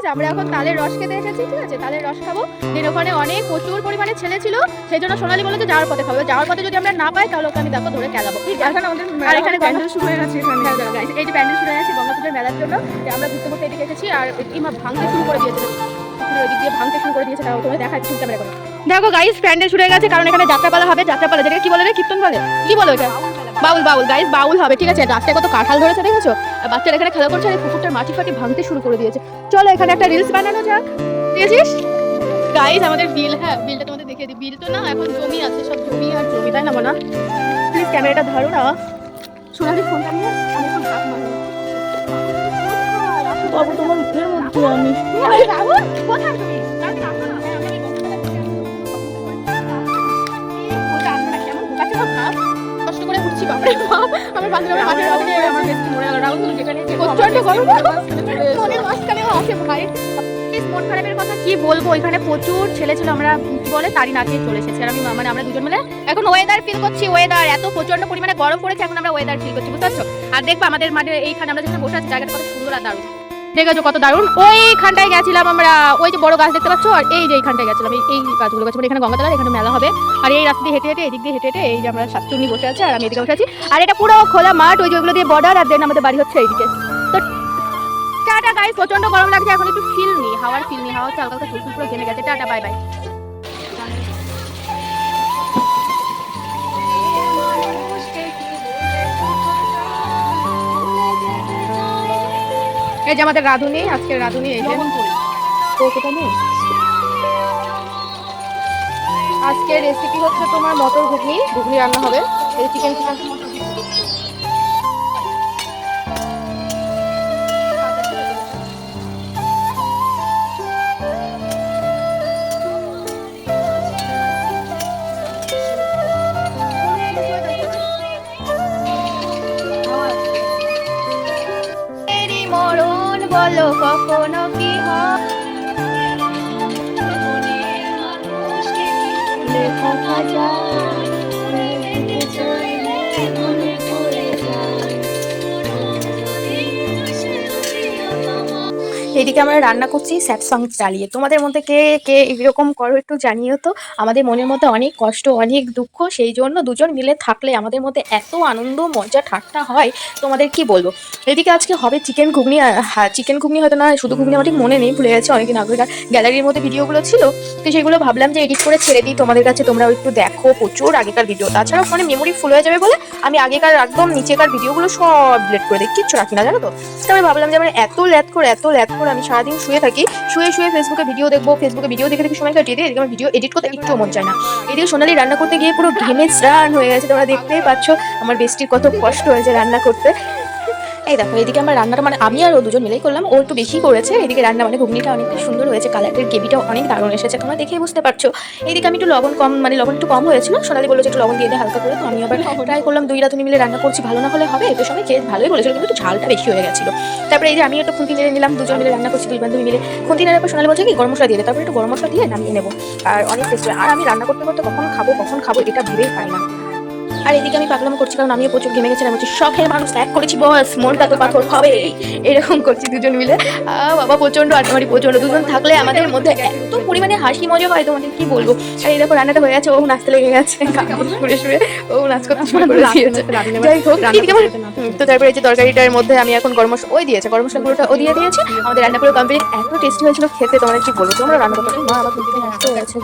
Guys আমরা এখন তালের রস খেতে এসেছি ঠিক আছে? তালের রস খাব। দিন ওখানে অনেক প্রচুর পরিমাণে ছেলে ছিল সেই জন্য সোনালি বলে যে যাওয়ার পথে খাব। যাওয়ার পথে যদি আমরা না পাই তাহলে ওকে আমি দেখো ধরে খেলাবো। আর এখানে প্যান্ডেল শুরু হয়ে গেছে এই যে প্যান্ডেল শুরু হয়ে গেছে গঙ্গাপুজোর মেলার জন্য আমরা ঘুরতে ঘুরতে এদিকে এসেছি আর ইমা ভাঙতে শুরু করে দিয়েছে। দিয়ে ভাঙতে শুরু করে দিয়েছে তাও তোমার দেখা করে। দেখো গাইস প্যান্ডেল শুরু হয়ে গেছে কারণ এখানে যাত্রাপালা হবে যাত্রাপালা যেটাকে কি বলে রে? কীর্তন বলে কি বলে ওটা বাউল বাউল গাইস বাউল হবে ঠিক আছে? রাস্তায় কত কাঁঠাল ধরেছে দেখেছ? আর বাচ্চারা এখানে খেলা করছে আর এই পুকুরটার মাটি ফাটি ভাঙতে শুরু করে দিয়েছে। চলো এখানে একটা রিলস বানানো যাক। দিয়েছিস গাইস আমাদের বিল হ্যাঁ বিলটা তোমাদের দেখিয়ে দিই। বিল তো না এখন জমি আছে সব জমি আর জমি তাই না মনে? প্লিজ ক্যামেরাটা ধরো না। সোনালি ফোনটা নিয়ে আমি এখন হাত মারবো। বাবু তোমার মুখের মধ্যে আমি। কোথায় তুমি? বাপরে কথা কি বলব এখানে প্রচুর ছেলে ছিল আমরা বলে তারই নাচে চলে এসেছি আমি মানে আমরা দুজন মিলে এখন ওয়েদার ফিল করছি ওয়েদার এত প্রচণ্ড পরিমাণে গরম পড়েছে এখন আমরা ওয়েদার ফিল করছি বুঝতে পারছ আর দেখব আমাদের মাঠে এইখানে আমরা যেখানে বসে আছি জায়গাটা কত সুন্দর আর দারুণ দেখেছ কত দারুণ? ওইখানটায় গেছিলাম আমরা। ওই যে বড় গাছ দেখতে পাচ্ছ? আর এই যে এইখানটায় গেছিলাম। এই গাছগুলো গাছ। মানে এখানে গঙ্গাতলার এখানে মেলা হবে। আর এই রাস্তা দিয়ে হেঁটে হেঁটে, এদিক দিয়ে হেঁটে হেঁটে, এই যে আমরা সাতচুন্নি বসে আছে আর আমি এদিকে বসে আছি। আর এটা পুরো খোলা মাঠ, ওই যে ওগুলো দিয়ে বর্ডার আর দেন আমাদের বাড়ি হচ্ছে এইদিকে। তো টাটা গাইস প্রচণ্ড গরম লাগছে, এখন একটু ফিল নি হাওয়ার ফিল নি হাওয়া হচ্ছে হালকা হালকা ফুল গেছে। টাটা বাই বাই এই যে আমাদের রাধুনি আজকে রাধুনি এই যে আজকে নেই? আজকের রেসিপি হচ্ছে তোমার মটর ঘুগনি ঘুগনি রান্না হবে এই চিকেন বলো কখনো এদিকে আমরা রান্না করছি স্যাড সং চালিয়ে। তোমাদের মধ্যে কে কে এরকম করো একটু জানিও তো। আমাদের মনের মধ্যে অনেক কষ্ট, অনেক দুঃখ, সেই জন্য দুজন মিলে থাকলে আমাদের মধ্যে এত আনন্দ, মজা, ঠাট্টা হয়। তোমাদের কি বলব? এদিকে আজকে হবে চিকেন ঘুগনি হ্যাঁ চিকেন ঘুগনি হয়তো না, শুধু ঘুগনি আমার ঠিক মনে নেই, ভুলে গেছে, অনেকদিন আগেকার গ্যালারির মধ্যে ভিডিওগুলো ছিল। তো সেগুলো ভাবলাম যে এডিট করে ছেড়ে দিই, তোমাদের কাছে তোমরাও একটু দেখো প্রচুর আগেকার ভিডিও। তাছাড়াও ফোনে মেমোরি ফুল হয়ে যাবে বলে আমি আগেকার একদম নিচেকার ভিডিওগুলো সব ডিলেট করে দিই, কিচ্ছু রাখি না, জানো তো? তবে ভাবলাম যে আমার এত ল্যাদ করে, এত ল্যাদ করে আমি সারাদিন শুয়ে থাকি, শুয়ে শুয়ে ফেসবুকে ভিডিও দেখব ফেসবুকে ভিডিও দেখে দেখে সময় কাটিয়ে দিই এদিকে আমার ভিডিও এডিট করতে একটু মন চায় না। এদিকে সোনালি রান্না করতে গিয়ে পুরো ঘেমে স্নান হয়ে গেছে, তোমরা দেখতেই পাচ্ছ আমার বেস্টির কত কষ্ট হয়েছে রান্না করতে। এই দেখো এদিকে আমার রান্নাটা মানে আমি আর ও দুজন মিলেই করলাম। ও একটু বেশি করেছে এদিকে রান্না মানে ঘুগনিটা অনেকটা সুন্দর হয়েছে কালারের গ্রেভিটাও অনেক দারুণ এসেছে। তোমরা দেখেই বুঝতে পারছ। এদিকে আমি একটু লবণ কম মানে লবণ একটু কম হয়েছিল সোনালি বলেছে একটু লবণ দিয়ে দে হালকা করে। তো আমি আবার ট্রাই করলাম দুই রাতুনি মিলে রান্না করছি ভালো না হলে হবে তো সবাই খেয়ে ভালোই বলেছিল কিন্তু ঝালটা বেশি হয়ে গেছিল। তারপরে এই যে আমি একটু খুন্তি নেড়ে নিলাম দুজন মিলে রান্না করছি দুই বান্ধবী মিলে। খুন্তি নেড়ে পর সোনালি বলছে কি গরম মশলা দিয়ে তারপরে একটু গরম মশলা দিয়ে নামিয়ে নেব। আর অনেক টেস্ট আর আমি রান্না করতে করতে কখন খাব কখন খাব এটা ভেবেই পাই না। আর এদিকে আমি পাগলাম করছি কারণ আমিও প্রচুর ঘেমে গেছিলাম। বলছি শখের মানুষ এক করেছি বস মনটা তো পাথর হবে। এরকম করছি দুজন মিলে। আহ, বাবা প্রচণ্ড আড্ডামারি প্রচণ্ড দুজন থাকলে আমাদের মধ্যে এত পরিমাণে হাসি মজা হয় তোমাদের কি বলব? আর এই দেখো রান্নাটা হয়ে গেছে ও নাচতে লেগে গেছে। ঘুরে শুয়ে ও নাচ করতে শুরু করে দিয়েছে। যাই হোক তো তারপরে এই যে তরকারিটার মধ্যে আমি এখন গরম ওই দিয়েছে গরম মশলা গুঁড়োটা ও দিয়ে দিয়েছে। আমাদের রান্না পুরো কমপ্লিট এত টেস্টি হয়েছিল খেতে তোমাদের কি বলব? তোমরা রান্না করতে মা আমার গেছে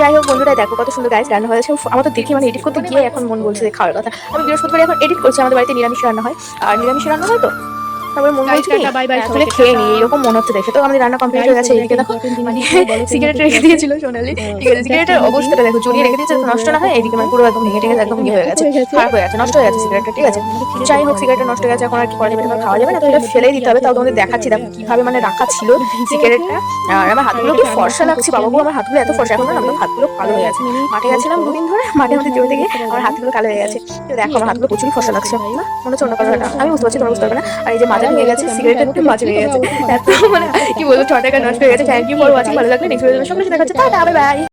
যাই হোক বন্ধুরা দেখো কত সুন্দর গাইস রান্না হয়েছে। আমার তো দেখি মানে এডিট করতে গিয়ে এখন মন বলছে খাওয়ার কথা। আমি বৃহস্পতিবার এখন এডিট করছি, আমাদের বাড়িতে নিরামিষ রান্না হয়। আর নিরামিষ রান্না হয় তো? তারপরে মন bye, আসলে খেয়ে টাটা। নি এরকম মনে হচ্ছে দেখে তো আমাদের রান্না কমপ্লিট হয়ে গেছে এদিকে দেখো। মানে সিগারেট রেখে দিয়েছিল সোনালি। ঠিক আছে সিগারেটের অবস্থাটা দেখো জড়িয়ে রেখে দিয়েছে নষ্ট না হয় এদিকে মানে পুরো একদম ভেঙে টেঙে একদম ইয়ে হয়ে গেছে খারাপ হয়ে গেছে নষ্ট হয়ে গেছে সিগারেটটা ঠিক আছে। যাই হোক সিগারেটটা নষ্ট হয়ে গেছে এখন আর কি করা যাবে? এটা খাওয়া যাবে না তো এটা ফেলেই দিতে হবে তাও তোমাদের দেখাচ্ছি দেখো কীভাবে মানে রাখা ছিল সিগারেটটা আর আমার হাতগুলো কি ফর্সা লাগছে বাবা গো আমার হাতগুলো এত ফর্সা এখন না আমার হাতগুলো কালো হয়ে গেছে। মাঠে গেছিলাম দুদিন ধরে মাঠে মধ্যে জড়িয়ে গিয়ে আমার হাতগুলো কালো হয়ে গেছে। তো দেখো আমার হাতগুলো প্রচুর ফর্সা লাগছে। না মনে হচ্ছে অন্য কালারটা আমি বুঝতে পারছি তোমরা বুঝতে পারবে না। আর এই যে মাজা হয়ে গেছে সিগারেট একটু মাজা হয়ে গেছে। এত মানে কি বলব ছ টাকা নষ্ট হয়ে গেছে থ্যাংক ইউ ফর ওয়াচিং ভালো লাগলে নেক্সট ভিডিও সঙ্গে দেখাচ্ছে টাটা বাই বাই